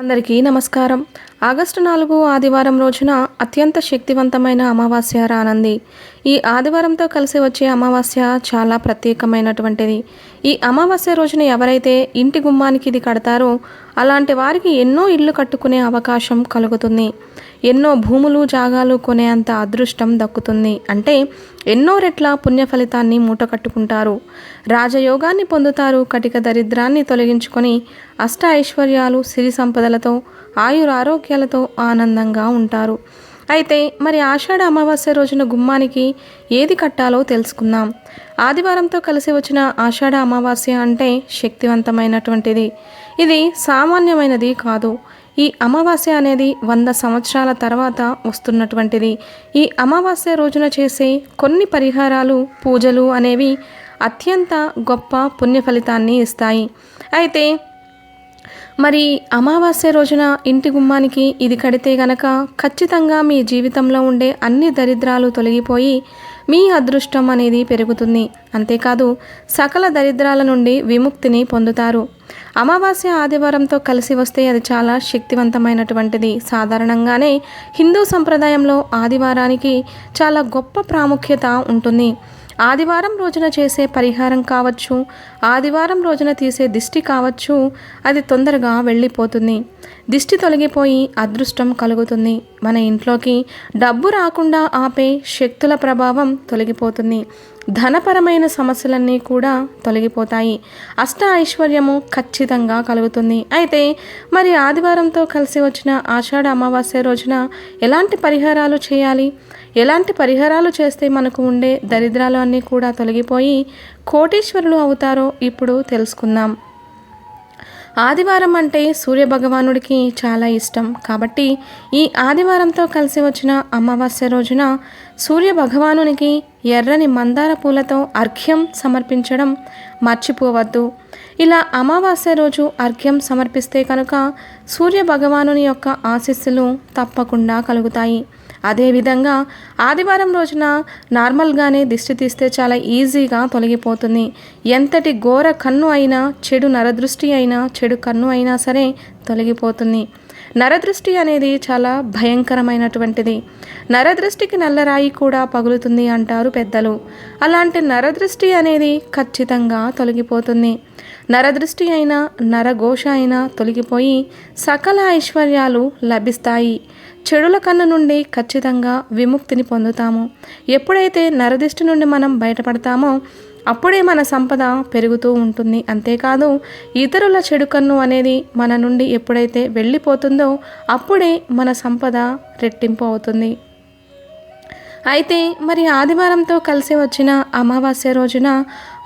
అందరికీ నమస్కారం. ఆగస్టు నాలుగు ఆదివారం రోజున అత్యంత శక్తివంతమైన అమావాస్య రానంది. ఈ ఆదివారంతో కలిసి వచ్చే అమావాస్య చాలా ప్రత్యేకమైనటువంటిది. ఈ అమావాస్య రోజున ఎవరైతే ఇంటి గుమ్మానికి ఇది కడతారో అలాంటి వారికి ఎన్నో ఇల్లు కట్టుకునే అవకాశం కలుగుతుంది. ఎన్నో భూములు జాగాలు కొనేంత అదృష్టం దక్కుతుంది. అంటే ఎన్నో రెట్ల పుణ్య ఫలితాన్ని మూట కట్టుకుంటారు. రాజయోగాన్ని పొందుతారు కటిక దరిద్రాన్ని తొలగించుకొని అష్ట ఐశ్వర్యాలు సిరి సంపదలతో ఆయురారోగ్యాలతో ఆనందంగా ఉంటారు. అయితే మరి ఆషాఢ అమావాస్య రోజున గుమ్మానికి ఏది కట్టాలో తెలుసుకుందాం. ఆదివారంతో కలిసి వచ్చిన ఆషాఢ అమావాస్య అంటే శక్తివంతమైనటువంటిది. ఇది సామాన్యమైనది కాదు. ఈ అమావాస్య అనేది వంద సంవత్సరాల తర్వాత వస్తున్నటువంటిది. ఈ అమావాస్య రోజున చేసే కొన్ని పరిహారాలు పూజలు అనేవి అత్యంత గొప్ప పుణ్య ఫలితాన్ని ఇస్తాయి. అయితే మరి అమావాస్య రోజున ఇంటి గుమ్మానికి ఇది కడితే గనక ఖచ్చితంగా మీ జీవితంలో ఉండే అన్ని దరిద్రాలు తొలగిపోయి మీ అదృష్టం అనేది పెరుగుతుంది. అంతేకాదు సకల దరిద్రాల నుండి విముక్తిని పొందుతారు. అమావాస్య ఆదివారంతో కలిసి వస్తే అది చాలా శక్తివంతమైనటువంటిది. సాధారణంగానే హిందూ సంప్రదాయంలో ఆదివారానికి చాలా గొప్ప ప్రాముఖ్యత ఉంటుంది. ఆదివారం రోజున చేసే పరిహారం కావచ్చు ఆదివారం రోజున తీసే దిష్టి కావచ్చు అది తొందరగా వెళ్ళిపోతుంది. దిష్టి తొలగిపోయి అదృష్టం కలుగుతుంది. మన ఇంట్లోకి డబ్బు రాకుండా ఆపే శక్తుల ప్రభావం తొలగిపోతుంది. ధనపరమైన సమస్యలన్నీ కూడా తొలగిపోతాయి. అష్ట ఐశ్వర్యము ఖచ్చితంగా కలుగుతుంది. అయితే మరి ఆదివారంతో కలిసి వచ్చిన ఆషాఢ అమావాస్య రోజున ఎలాంటి పరిహారాలు చేయాలి? ఎలాంటి పరిహారాలు చేస్తే మనకు ఉండే దరిద్రాలు అన్నీ కూడా తొలగిపోయి కోటీశ్వరులు అవుతారో ఇప్పుడు తెలుసుకుందాం. ఆదివారం అంటే సూర్యభగవానుడికి చాలా ఇష్టం. కాబట్టి ఈ ఆదివారంతో కలిసి వచ్చిన అమావాస్య రోజున సూర్య భగవానునికి ఎర్రని మందార పూలతో అర్ఘ్యం సమర్పించడం మర్చిపోవద్దు. ఇలా అమావాస్య రోజు అర్ఘ్యం సమర్పిస్తే కనుక సూర్య భగవానుని యొక్క ఆశీస్సులు తప్పకుండా కలుగుతాయి. అదేవిధంగా ఆదివారం రోజున నార్మల్గానే దిష్టి తీస్తే చాలా ఈజీగా తొలగిపోతుంది. ఎంతటి ఘోర కన్ను అయినా చెడు నరదృష్టి అయినా చెడు కన్ను అయినా సరే తొలగిపోతుంది. నరదృష్టి అనేది చాలా భయంకరమైనటువంటిది. నరదృష్టికి నల్లరాయి కూడా పగులుతుంది అంటారు పెద్దలు. అలాంటి నరదృష్టి అనేది ఖచ్చితంగా తొలగిపోతుంది. నరదృష్టి అయినా నరఘోష అయినా తొలగిపోయి సకల ఐశ్వర్యాలు లభిస్తాయి. చెడుల కన్ను నుండి ఖచ్చితంగా విముక్తిని పొందుతాము. ఎప్పుడైతే నరదిష్టి నుండి మనం బయటపడతామో అప్పుడే మన సంపద పెరుగుతూ ఉంటుంది. అంతేకాదు ఇతరుల చెడు కన్ను అనేది మన నుండి ఎప్పుడైతే వెళ్ళిపోతుందో అప్పుడే మన సంపద రెట్టింపు అవుతుంది. అయితే మరి ఆదివారంతో కలిసి వచ్చిన అమావాస్య రోజున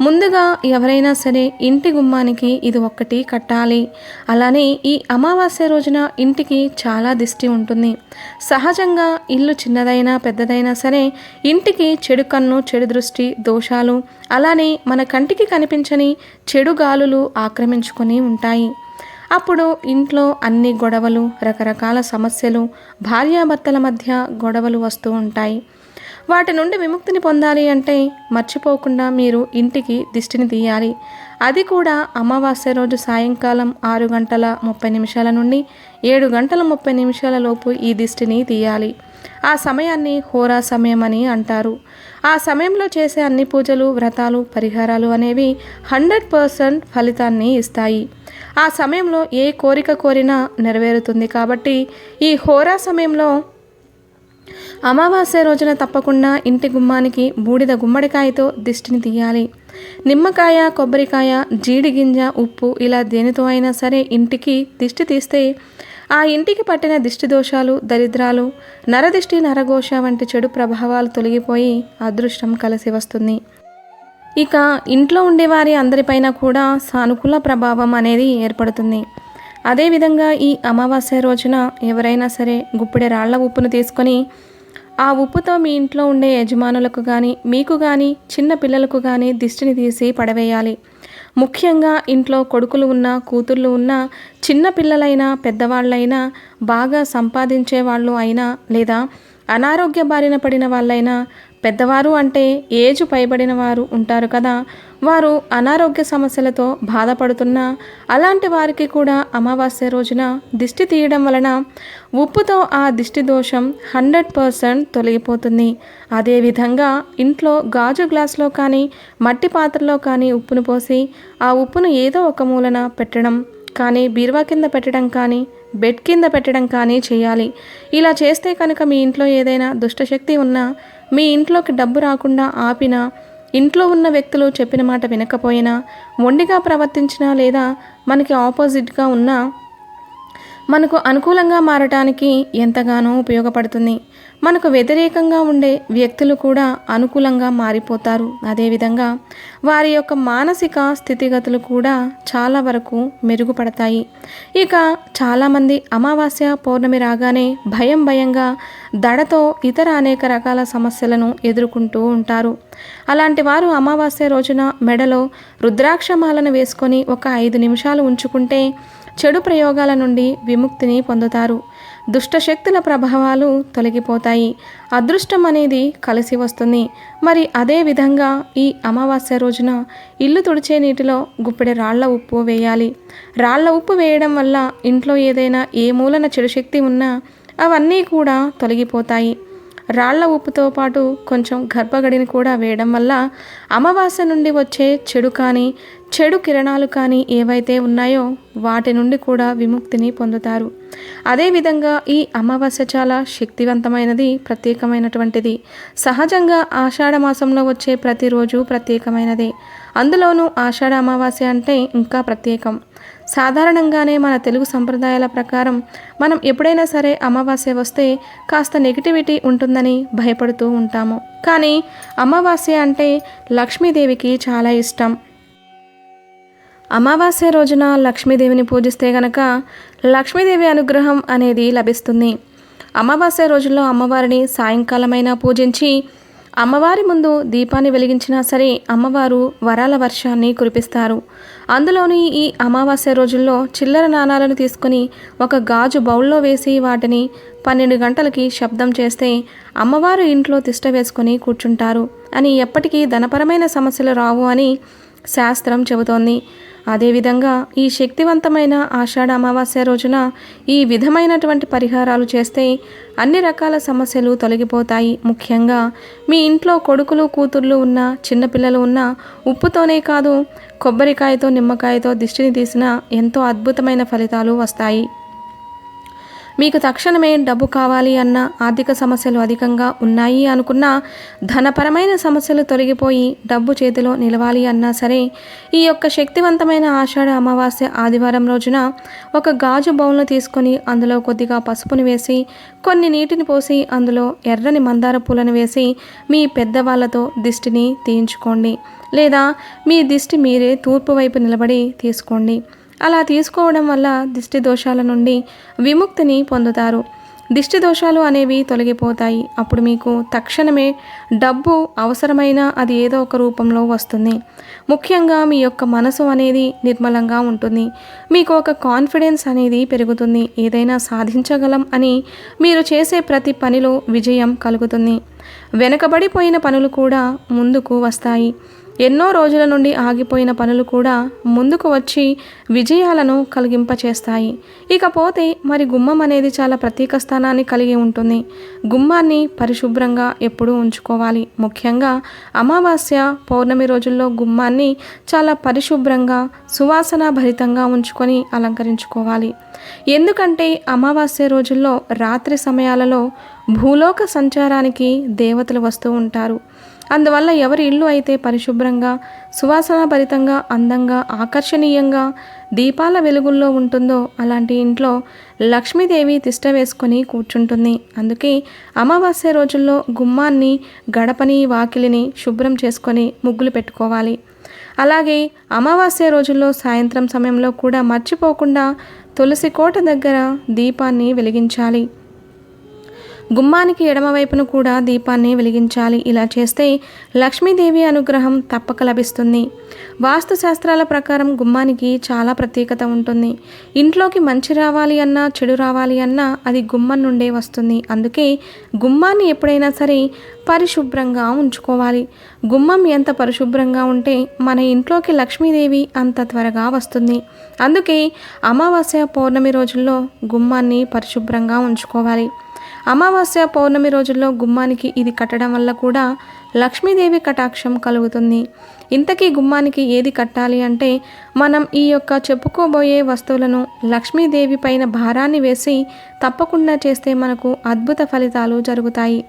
ముందుగా ఎవరైనా సరే ఇంటి గుమ్మానికి ఇది ఒక్కటి కట్టాలి. అలానే ఈ అమావాస్య రోజున ఇంటికి చాలా దిష్టి ఉంటుంది. సహజంగా ఇల్లు చిన్నదైనా పెద్దదైనా సరే ఇంటికి చెడు కన్ను చెడు దృష్టి దోషాలు అలానే మన కంటికి కనిపించని చెడు గాలులు ఆక్రమించుకొని ఉంటాయి. అప్పుడు ఇంట్లో అన్ని గొడవలు రకరకాల సమస్యలు భార్యాభర్తల మధ్య గొడవలు వస్తూ ఉంటాయి. వాటి నుండి విముక్తిని పొందాలి అంటే మర్చిపోకుండా మీరు ఇంటికి దిష్టిని తీయాలి. అది కూడా అమావాస్య రోజు సాయంకాలం ఆరు గంటల ముప్పై నిమిషాల నుండి ఏడు గంటల ముప్పై నిమిషాల లోపు ఈ దిష్టిని తీయాలి. ఆ సమయాన్ని హోరా సమయం అని అంటారు. ఆ సమయంలో చేసే అన్ని పూజలు వ్రతాలు పరిహారాలు అనేవి హండ్రెడ్ పర్సెంట్ ఫలితాన్ని ఇస్తాయి. ఆ సమయంలో ఏ కోరిక కోరినా నెరవేరుతుంది కాబట్టి ఈ హోరా సమయంలో అమావాస్య రోజున తప్పకుండా ఇంటి గుమ్మానికి బూడిద గుమ్మడికాయతో దిష్టిని తీయాలి. నిమ్మకాయ కొబ్బరికాయ జీడి గింజ ఉప్పు ఇలా దేనితో అయినా సరే ఇంటికి దిష్టి తీస్తే ఆ ఇంటికి పట్టిన దిష్టి దోషాలు దరిద్రాలు నరదిష్టి నరఘోష వంటి చెడు ప్రభావాలు తొలగిపోయి అదృష్టం కలిసి వస్తుంది. ఇక ఇంట్లో ఉండేవారి అందరిపైన కూడా సానుకూల ప్రభావం అనేది ఏర్పడుతుంది. అదేవిధంగా ఈ అమావాస్య రోజున ఎవరైనా సరే గుప్పిడి రాళ్ళ ఉప్పును తీసుకొని ఆ ఉప్పుతో మీ ఇంట్లో ఉండే యజమానులకు కానీ మీకు కానీ చిన్న పిల్లలకు కానీ దిష్టిని తీసి పడవేయాలి. ముఖ్యంగా ఇంట్లో కొడుకులు ఉన్న కూతుళ్ళు ఉన్న చిన్న పిల్లలైనా పెద్దవాళ్ళైనా బాగా సంపాదించే వాళ్ళు అయినా లేదా అనారోగ్య బారిన పడిన వాళ్ళైనా పెద్దవారు అంటే ఏజ్ పైబడిన వారు ఉంటారు కదా వారు అనారోగ్య సమస్యలతో బాధపడుతున్నా అలాంటి వారికి కూడా అమావాస్య రోజున దిష్టి తీయడం వలన ఉప్పుతో ఆ దిష్టి దోషం హండ్రెడ్ పర్సెంట్ తొలగిపోతుంది. అదేవిధంగా ఇంట్లో గాజు గ్లాస్లో కానీ మట్టి పాత్రలో కానీ ఉప్పును పోసి ఆ ఉప్పును ఏదో ఒక మూలన పెట్టడం కానీ బీరువా కింద పెట్టడం కానీ బెడ్ కింద పెట్టడం కానీ చేయాలి. ఇలా చేస్తే కనుక మీ ఇంట్లో ఏదైనా దుష్టశక్తి ఉన్నా మీ ఇంట్లోకి డబ్బు రాకుండా ఆపినా ఇంట్లో ఉన్న వ్యక్తులు చెప్పిన మాట వినకపోయినా మొండిగా ప్రవర్తించినా లేదా మనకి ఆపోజిట్గా ఉన్నా మనకు అనుకూలంగా మారటానికి ఎంతగానో ఉపయోగపడుతుంది. మనకు వ్యతిరేకంగా ఉండే వ్యక్తులు కూడా అనుకూలంగా మారిపోతారు. అదేవిధంగా వారి యొక్క మానసిక స్థితిగతులు కూడా చాలా వరకు మెరుగుపడతాయి. ఇక చాలామంది అమావాస్య పౌర్ణమి రాగానే భయం భయంగా దడతో ఇతర అనేక రకాల సమస్యలను ఎదుర్కొంటూ ఉంటారు. అలాంటి వారు అమావాస్య రోజున మెడలో రుద్రాక్షమాలను వేసుకొని ఒక ఐదు నిమిషాలు ఉంచుకుంటే చెడు ప్రయోగాల నుండి విముక్తిని పొందుతారు. దుష్టశక్తుల ప్రభావాలు తొలగిపోతాయి. అదృష్టం అనేది కలిసి వస్తుంది. మరి అదే విధంగా ఈ అమావాస్య రోజున ఇల్లు తుడిచే నీటిలో గుప్పెడి రాళ్ళ ఉప్పు వేయాలి. రాళ్ళ ఉప్పు వేయడం వల్ల ఇంట్లో ఏదైనా ఏ మూలన చెడు శక్తి ఉన్నా అవన్నీ కూడా తొలగిపోతాయి. రాళ్ళ ఉప్పుతో పాటు కొంచెం గర్భగడిని కూడా వేయడం వల్ల అమావాస్య నుండి వచ్చే చెడు కానీ చెడు కిరణాలు కానీ ఏవైతే ఉన్నాయో వాటి నుండి కూడా విముక్తిని పొందుతారు. అదేవిధంగా ఈ అమావాస్య చాలా శక్తివంతమైనది ప్రత్యేకమైనటువంటిది. సహజంగా ఆషాఢ మాసంలో వచ్చే ప్రతిరోజు ప్రత్యేకమైనదే. అందులోనూ ఆషాఢ అమావాస్య అంటే ఇంకా ప్రత్యేకం. సాధారణంగానే మన తెలుగు సంప్రదాయాల ప్రకారం మనం ఎప్పుడైనా సరే అమావాస్య వస్తే కాస్త నెగిటివిటీ ఉంటుందని భయపడుతూ ఉంటాము. కానీ అమావాస్య అంటే లక్ష్మీదేవికి చాలా ఇష్టం. అమావాస్య రోజున లక్ష్మీదేవిని పూజిస్తే గనక లక్ష్మీదేవి అనుగ్రహం అనేది లభిస్తుంది. అమావాస్య రోజుల్లో అమ్మవారిని సాయంకాలమైనా పూజించి అమ్మవారి ముందు దీపాన్ని వెలిగించినా సరే అమ్మవారు వరాల వర్షాన్ని కురిపిస్తారు. అందులోని ఈ అమావాస్య రోజుల్లో చిల్లర నాణాలను తీసుకుని ఒక గాజు బౌల్లో వేసి వాటిని పన్నెండు గంటలకి శబ్దం చేస్తే అమ్మవారు ఇంట్లో తిష్ట వేసుకొని కూర్చుంటారు. అని ఎప్పటికీ ధనపరమైన సమస్యలు రావు అని శాస్త్రం చెబుతోంది. అదేవిధంగా ఈ శక్తివంతమైన ఆషాఢ అమావాస్య రోజున ఈ విధమైనటువంటి పరిహారాలు చేస్తే అన్ని రకాల సమస్యలు తొలగిపోతాయి. ముఖ్యంగా మీ ఇంట్లో కొడుకులు కూతుర్లు ఉన్న చిన్నపిల్లలు ఉన్న ఉప్పుతోనే కాదు కొబ్బరికాయతో నిమ్మకాయతో దిష్టిని తీసిన ఎంతో అద్భుతమైన ఫలితాలు వస్తాయి. మీకు తక్షణమే డబ్బు కావాలి అన్న ఆర్థిక సమస్యలు అధికంగా ఉన్నాయి అనుకున్నా ధనపరమైన సమస్యలు తొలగిపోయి డబ్బు చేతిలో నిలవాలి అన్నా సరే ఈ యొక్క శక్తివంతమైన ఆషాఢ అమావాస్య ఆదివారం రోజున ఒక గాజు బౌల్ను తీసుకొని అందులో కొద్దిగా పసుపుని వేసి కొన్ని నీటిని పోసి అందులో ఎర్రని మందార పూలను వేసి మీ పెద్దవాళ్ళతో దిష్టిని తీయించుకోండి లేదా మీ దిష్టి మీరే తూర్పు వైపు నిలబడి తీసుకోండి. అలా తీసుకోవడం వల్ల దిష్టి దోషాల నుండి విముక్తిని పొందుతారు. దిష్టి దోషాలు అనేవి తొలగిపోతాయి. అప్పుడు మీకు తక్షణమే డబ్బు అవసరమైన అది ఏదో ఒక రూపంలో వస్తుంది. ముఖ్యంగా మీ యొక్క మనసు అనేది నిర్మలంగా ఉంటుంది. మీకు ఒక కాన్ఫిడెన్స్ అనేది పెరుగుతుంది. ఏదైనా సాధించగలం అని మీరు చేసే ప్రతి పనిలో విజయం కలుగుతుంది. వెనకబడిపోయిన పనులు కూడా ముందుకు వస్తాయి. ఎన్నో రోజుల నుండి ఆగిపోయిన పనులు కూడా ముందుకు వచ్చి విజయాలను కలిగింపచేస్తాయి. ఇకపోతే మరి గుమ్మం అనేది చాలా ప్రత్యేక స్థానాన్ని కలిగి ఉంటుంది. గుమ్మాన్ని పరిశుభ్రంగా ఎప్పుడూ ఉంచుకోవాలి. ముఖ్యంగా అమావాస్య పౌర్ణమి రోజుల్లో గుమ్మాన్ని చాలా పరిశుభ్రంగా సువాసన భరితంగా ఉంచుకొని అలంకరించుకోవాలి. ఎందుకంటే అమావాస్య రోజుల్లో రాత్రి సమయాలలో భూలోక సంచారానికి దేవతలు వస్తూ ఉంటారు. అందువల్ల ఎవరి ఇల్లు అయితే పరిశుభ్రంగా సువాసన భరితంగా అందంగా ఆకర్షణీయంగా దీపాల వెలుగుల్లో ఉంటుందో అలాంటి ఇంట్లో లక్ష్మీదేవి తిష్ట వేసుకొని కూర్చుంటుంది. అందుకే అమావాస్య రోజుల్లో గుమ్మాన్ని గడపని వాకిలిని శుభ్రం చేసుకొని ముగ్గులు పెట్టుకోవాలి. అలాగే అమావాస్య రోజుల్లో సాయంత్రం సమయంలో కూడా మర్చిపోకుండా తులసి కోట దగ్గర దీపాన్ని వెలిగించాలి. గుమ్మానికి ఎడమవైపున కూడా దీపాన్ని వెలిగించాలి. ఇలా చేస్తే లక్ష్మీదేవి అనుగ్రహం తప్పక లభిస్తుంది. వాస్తు శాస్త్రాల ప్రకారం గుమ్మానికి చాలా ప్రత్యేకత ఉంటుంది. ఇంట్లోకి మంచి రావాలి అన్నా చెడు రావాలి అన్నా అది గుమ్మం నుండే వస్తుంది. అందుకే గుమ్మాన్ని ఎప్పుడైనా సరే పరిశుభ్రంగా ఉంచుకోవాలి. గుమ్మం ఎంత పరిశుభ్రంగా ఉంటే మన ఇంట్లోకి లక్ష్మీదేవి అంత త్వరగా వస్తుంది. అందుకే అమావాస్య పౌర్ణమి రోజుల్లో గుమ్మాన్ని పరిశుభ్రంగా ఉంచుకోవాలి. అమావాస్య పౌర్ణమి రోజుల్లో గుమ్మానికి ఇది కట్టడం వల్ల కూడా లక్ష్మీదేవి కటాక్షం కలుగుతుంది. ఇంతకీ గుమ్మానికి ఏది కట్టాలి అంటే మనం ఈ యొక్క చెప్పుకోబోయే వస్తువులను లక్ష్మీదేవి పైన భారాన్ని వేసి తప్పకుండా చేస్తే మనకు అద్భుత ఫలితాలు జరుగుతాయి.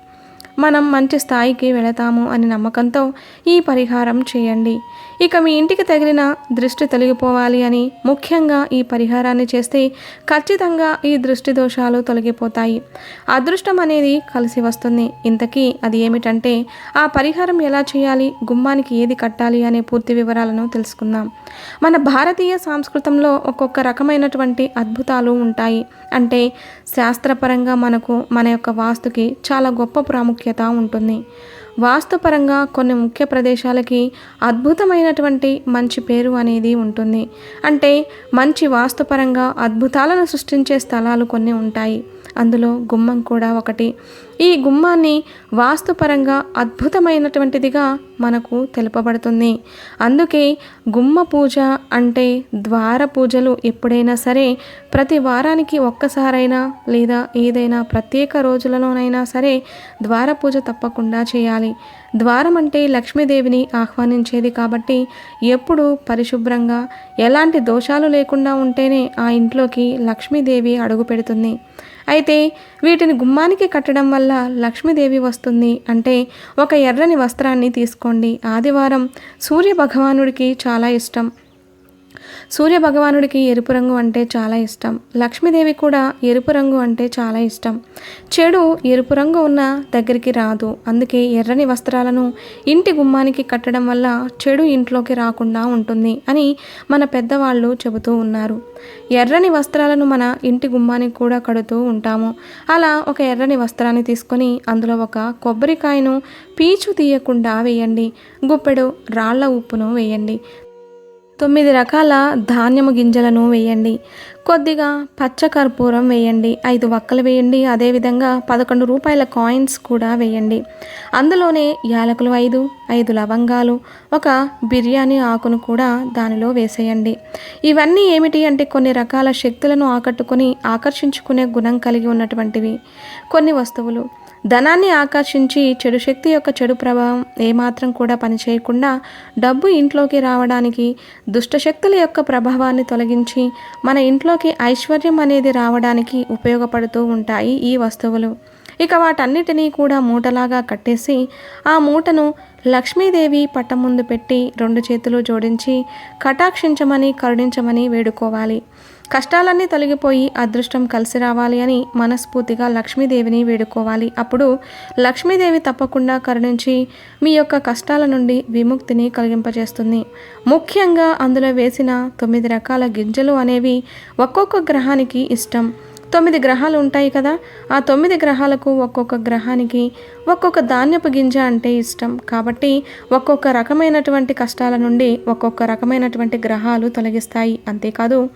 మనం మంచి స్థాయికి వెళతాము అని నమ్మకంతో ఈ పరిహారం చేయండి. ఇక మీ ఇంటికి తగిలిన దృష్టి తొలగిపోవాలి అని ముఖ్యంగా ఈ పరిహారాన్ని చేస్తే ఖచ్చితంగా ఈ దృష్టి దోషాలు తొలగిపోతాయి. అదృష్టం అనేది కలిసి వస్తుంది. ఇంతకీ అది ఏమిటంటే ఆ పరిహారం ఎలా చేయాలి గుమ్మానికి ఏది కట్టాలి అనే పూర్తి వివరాలను తెలుసుకుందాం. మన భారతీయ సంస్కృతంలో ఒక్కొక్క రకమైనటువంటి అద్భుతాలు ఉంటాయి. అంటే శాస్త్రపరంగా మనకు మన యొక్క వాస్తుకి చాలా గొప్ప ప్రాముఖ్యత ఉంటుంది. వాస్తుపరంగా కొన్ని ముఖ్య ప్రదేశాలకి అద్భుతమైనటువంటి మంచి పేరు అనేది ఉంటుంది. అంటే మంచి వాస్తుపరంగా అద్భుతాలను సృష్టించే స్థలాలు కొన్ని ఉంటాయి. అందులో గుమ్మం కూడా ఒకటి. ఈ గుమ్మాన్ని వాస్తుపరంగా అద్భుతమైనటువంటిదిగా మనకు తెలుపబడుతుంది. అందుకే గుమ్మ పూజ అంటే ద్వార పూజలు ఎప్పుడైనా సరే ప్రతి వారానికి ఒక్కసారైనా లేదా ఏదైనా ప్రత్యేక రోజులలోనైనా సరే ద్వార పూజ తప్పకుండా చేయాలి. ద్వారం అంటే లక్ష్మీదేవిని ఆహ్వానించేది కాబట్టి ఎప్పుడు పరిశుభ్రంగా ఎలాంటి దోషాలు లేకుండా ఉంటేనే ఆ ఇంట్లోకి లక్ష్మీదేవి అడుగు పెడుతుంది. అయితే వీటిని గుమ్మానికి కట్టడం వల్ల లక్ష్మీదేవి వస్తుంది అంటే ఒక ఎర్రని వస్త్రాన్ని తీసుకోండి. ఆదివారం సూర్య భగవానుడికి చాలా ఇష్టం. సూర్య భగవానుడికి ఎరుపు రంగు అంటే చాలా ఇష్టం. లక్ష్మీదేవి కూడా ఎరుపు రంగు అంటే చాలా ఇష్టం. చెడు ఎరుపు రంగు ఉన్న దగ్గరికి రాదు. అందుకే ఎర్రని వస్త్రాలను ఇంటి గుమ్మానికి కట్టడం వల్ల చెడు ఇంట్లోకి రాకుండా ఉంటుంది అని మన పెద్దవాళ్ళు చెబుతూ ఉన్నారు. ఎర్రని వస్త్రాలను మన ఇంటి గుమ్మానికి కూడా కడుతూ ఉంటాము. అలా ఒక ఎర్రని వస్త్రాన్ని తీసుకొని అందులో ఒక కొబ్బరికాయను పీచు తీయకుండా వేయండి. గుప్పెడు రాళ్ళ ఉప్పును వేయండి. తొమ్మిది రకాల ధాన్యము గింజలను వేయండి. కొద్దిగా పచ్చ కర్పూరం వేయండి. ఐదు వక్కలు వేయండి. అదేవిధంగా పదకొండు రూపాయల కాయిన్స్ కూడా వేయండి. అందులోనే యాలకులు ఐదు ఐదు లవంగాలు ఒక బిర్యానీ ఆకును కూడా దానిలో వేసేయండి. ఇవన్నీ ఏమిటి అంటే కొన్ని రకాల శక్తులను ఆకట్టుకొని ఆకర్షించుకునే గుణం కలిగి ఉన్నటువంటివి. కొన్ని వస్తువులు. ధనాన్ని ఆకర్షించి చెడు శక్తి యొక్క చెడు ప్రభావం ఏమాత్రం కూడా పనిచేయకుండా డబ్బు ఇంట్లోకి రావడానికి దుష్టశక్తుల యొక్క ప్రభావాన్ని తొలగించి మన ఇంట్లోకి ఐశ్వర్యం అనేది రావడానికి ఉపయోగపడుతూ ఉంటాయి ఈ వస్తువులు. ఇక వాటన్నిటినీ కూడా మూటలాగా కట్టేసి ఆ మూటను లక్ష్మీదేవి పట్టం ముందు పెట్టి రెండు చేతులు జోడించి కటాక్షించమని కరుణించమని వేడుకోవాలి. కష్టాలన్నీ తొలగిపోయి అదృష్టం కలిసి రావాలి అని మనస్ఫూర్తిగా లక్ష్మీదేవిని వేడుకోవాలి. అప్పుడు లక్ష్మీదేవి తప్పకుండా కరుణించి మీ యొక్క కష్టాల నుండి విముక్తిని కలిగింపజేస్తుంది. ముఖ్యంగా అందులో వేసిన తొమ్మిది రకాల గింజలు అనేవి ఒక్కొక్క గ్రహానికి ఇష్టం. తొమ్మిది గ్రహాలు ఉంటాయి కదా ఆ తొమ్మిది గ్రహాలకు ఒక్కొక్క గ్రహానికి ఒక్కొక్క ధాన్యపు గింజ అంటే ఇష్టం. కాబట్టి ఒక్కొక్క రకమైనటువంటి కష్టాల నుండి ఒక్కొక్క రకమైనటువంటి గ్రహాలు తొలగిస్తాయి. అంతేకాదు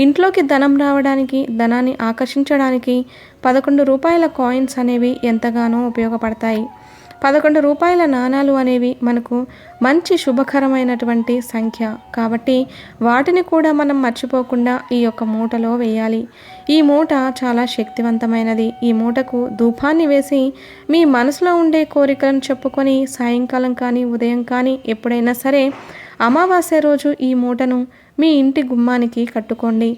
ఇంట్లోకి ధనం రావడానికి ధనాన్ని ఆకర్షించడానికి పదకొండు రూపాయల కాయిన్స్ అనేవి ఎంతగానో ఉపయోగపడతాయి. పదకొండు రూపాయల నాణాలు అనేవి మనకు మంచి శుభకరమైనటువంటి సంఖ్య. కాబట్టి వాటిని కూడా మనం మర్చిపోకుండా ఈ యొక్క మూటలో వేయాలి. ఈ మూట చాలా శక్తివంతమైనది. ఈ మూటకు ధూపాన్ని వేసి మీ మనసులో ఉండే కోరికలను చెప్పుకొని సాయంకాలం కానీ ఉదయం కానీ ఎప్పుడైనా సరే అమావాస్య రోజు ఈ మూటను మీ ఇంటి గుమ్మానికి కట్టుకోండి.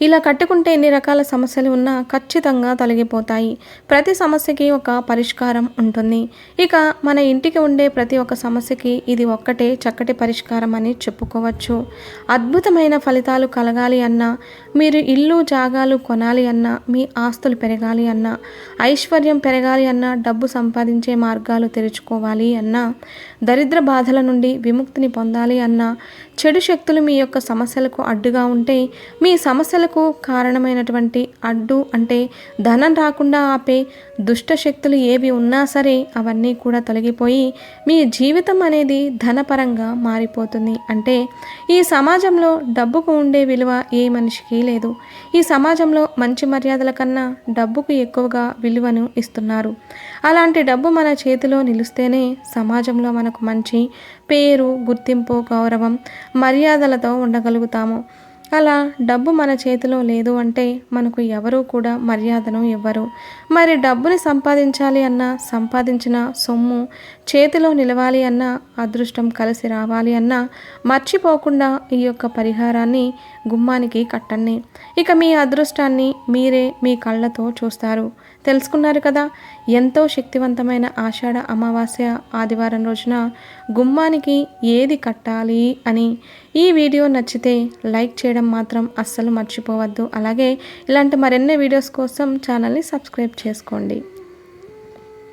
ఇలా కట్టుకుంటే ఎన్ని రకాల సమస్యలు ఉన్నా ఖచ్చితంగా తొలగిపోతాయి. ప్రతి సమస్యకి ఒక పరిష్కారం ఉంటుంది. ఇక మన ఇంటికి ఉండే ప్రతి ఒక్క సమస్యకి ఇది ఒక్కటే చక్కటి పరిష్కారం అని చెప్పుకోవచ్చు. అద్భుతమైన ఫలితాలు కలగాలి అన్నా మీరు ఇల్లు జాగాలు కొనాలి అన్నా మీ ఆస్తులు పెరగాలి అన్నా ఐశ్వర్యం పెరగాలి అన్నా డబ్బు సంపాదించే మార్గాలు తెరుచుకోవాలి అన్నా దరిద్ర బాధల నుండి విముక్తిని పొందాలి అన్నా చెడు శక్తులు మీ యొక్క సమస్యలకు అడ్డుగా ఉంటే మీ సమస్యలకు కారణమైనటువంటి అడ్డు అంటే ధనం రాకుండా ఆపే దుష్ట శక్తులు ఏవి ఉన్నా సరే అవన్నీ కూడా తొలగిపోయి మీ జీవితం అనేది ధనపరంగా మారిపోతుంది. అంటే ఈ సమాజంలో డబ్బుకు ఉండే విలువ ఏ మనిషికి లేదు. ఈ సమాజంలో మంచి మర్యాదల కన్నా డబ్బుకు ఎక్కువగా విలువను ఇస్తున్నారు. అలాంటి డబ్బు మన చేతిలో నిలిస్తేనే సమాజంలో మనకు మంచి పేరు గుర్తింపు గౌరవం మర్యాదలతో ఉండగలుగుతాము. అలా డబ్బు మన చేతిలో లేదు అంటే మనకు ఎవరూ కూడా మర్యాదను ఇవ్వరు. మరి డబ్బుని సంపాదించాలి అన్నా సంపాదించిన సొమ్ము చేతిలో నిలవాలి అన్నా అదృష్టం కలిసి రావాలి అన్నా మర్చిపోకుండా ఈ యొక్క పరిహారాన్ని గుమ్మానికి కట్టండి. ఇక మీ అదృష్టాన్ని మీరే మీ కళ్ళతో చూస్తారు. తెలుసుకున్నారు కదా. ఎంతో శక్తివంతమైన ఆషాఢ అమావాస్య ఆదివారం రోజున గుమ్మానికి ఏది కట్టాలి అని ఈ వీడియో నచ్చితే లైక్ చేయడం మాత్రం అస్సలు మర్చిపోవద్దు. అలాగే ఇలాంటి మరెన్నో వీడియోస్ కోసం ఛానల్ని సబ్స్క్రైబ్ చేసుకోండి.